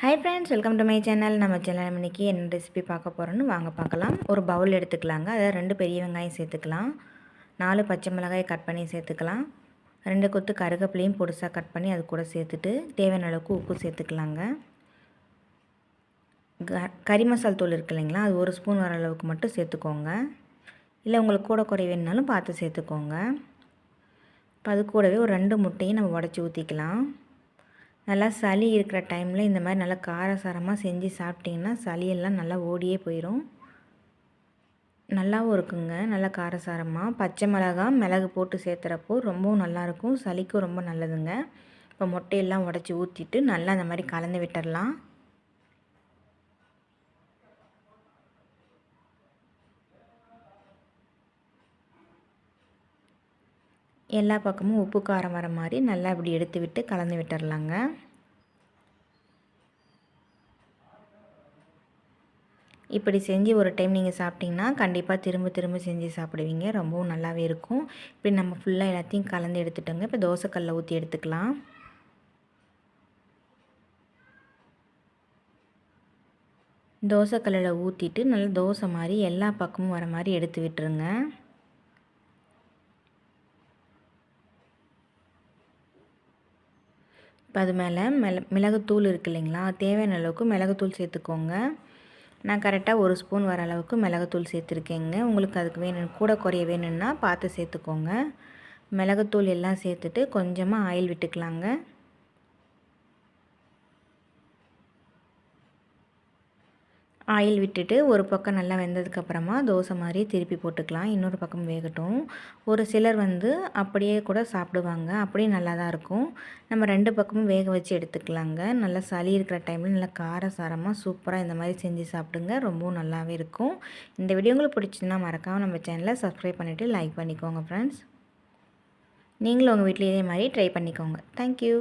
Hi friends welcome to my channel நம்ம channel இன்றைக்கி என்ன ரெசிபி பார்க்க போகிறோன்னு வாங்க பார்க்கலாம். ஒரு பவுல் எடுத்துக்கலாங்க. அதாவது ரெண்டு பெரிய வெங்காயம் சேர்த்துக்கலாம். நாலு பச்சை மிளகாய் கட் பண்ணி சேர்த்துக்கலாம். ரெண்டு கொத்து கருகப்பிலையும் பொடிசாக கட் பண்ணி அது கூட சேர்த்துட்டு தேவையான அளவுக்கு உப்பு சேர்த்துக்கலாங்க. க கறி மசால் தூள் இருக்கு இல்லைங்களா அது ஒரு ஸ்பூன் வர அளவுக்கு மட்டும் சேர்த்துக்கோங்க. இல்லை உங்களுக்கு கூட குறை வேணுனாலும் பார்த்து சேர்த்துக்கோங்க. இப்போ அது கூடவே ஒரு ரெண்டு முட்டையும் நம்ம உடச்சி ஊற்றிக்கலாம் நல்லா சளி இருக்கிற டைமில் இந்த மாதிரி நல்லா காரசாரமாக செஞ்சு சாப்பிட்டிங்கன்னா சளியெல்லாம் நல்லா ஓடியே போயிடும் நல்லாவும் இருக்குங்க. நல்லா காரசாரமாக பச்சை மிளகா மிளகு போட்டு சேர்த்துறப்போ ரொம்பவும் நல்லாயிருக்கும். சளிக்கும் ரொம்ப நல்லதுங்க. இப்போ மொட்டையெல்லாம் உடச்சி ஊற்றிட்டு நல்லா அந்த மாதிரி கலந்து விட்டுடலாம் எல்லா பக்கமும் உப்பு காரம் வர மாதிரி நல்லா இப்படி எடுத்து விட்டு கலந்து விட்டுடலாங்க இப்படி செஞ்சு ஒரு டைம் நீங்கள் சாப்பிட்டிங்கன்னா கண்டிப்பாக திரும்ப திரும்ப செஞ்சு சாப்பிடுவீங்க. ரொம்பவும் நல்லாவே இருக்கும். இப்படி நம்ம ஃபுல்லாக எல்லாத்தையும் கலந்து எடுத்துட்டோங்க. இப்போ தோசைக்கல்லை ஊற்றி எடுத்துக்கலாம். தோசைக்கல்லில் ஊற்றிட்டு நல்லா தோசை மாதிரி எல்லா பக்கமும் வர மாதிரி எடுத்து விட்டுருங்க. இப்போ அது மேலே மிள மிளகுத்தூள் இருக்குது இல்லைங்களா? தேவையான அளவுக்கு மிளகுத்தூள் சேர்த்துக்கோங்க. நான் கரெக்டாக ஒரு ஸ்பூன் வர அளவுக்கு மிளகுத்தூள் சேர்த்துருக்கேங்க. உங்களுக்கு அதுக்கு வேணும் கூட குறைய வேணும்னா பார்த்து சேர்த்துக்கோங்க. மிளகுத்தூள் எல்லாம் சேர்த்துட்டு கொஞ்சமாக ஆயில் விட்டுக்கலாங்க. ஆயில் விட்டுட்டு ஒரு பக்கம் நல்லா வெந்ததுக்கப்புறமா தோசை மாதிரி திருப்பி போட்டுக்கலாம். இன்னொரு பக்கம் வேகட்டும். ஒரு சிலர் வந்து அப்படியே கூட சாப்பிடுவாங்க. அப்படியே நல்லா தான் இருக்கும். நம்ம ரெண்டு பக்கமும் வேக வச்சு எடுத்துக்கலாங்க. நல்லா சளி இருக்கிற டைமில் நல்லா காரசாரமாக சூப்பராக இந்த மாதிரி செஞ்சு சாப்பிடுங்க. ரொம்பவும் நல்லாவே இருக்கும். இந்த வீடியோ உங்களுக்கு பிடிச்சிதுன்னா மறக்காமல் நம்ம சேனலை சப்ஸ்கிரைப் பண்ணிவிட்டு லைக் பண்ணிக்கோங்க ஃப்ரெண்ட்ஸ் நீங்களும் உங்கள் வீட்டில் இதே மாதிரி ட்ரை பண்ணிக்கோங்க. தேங்க்யூ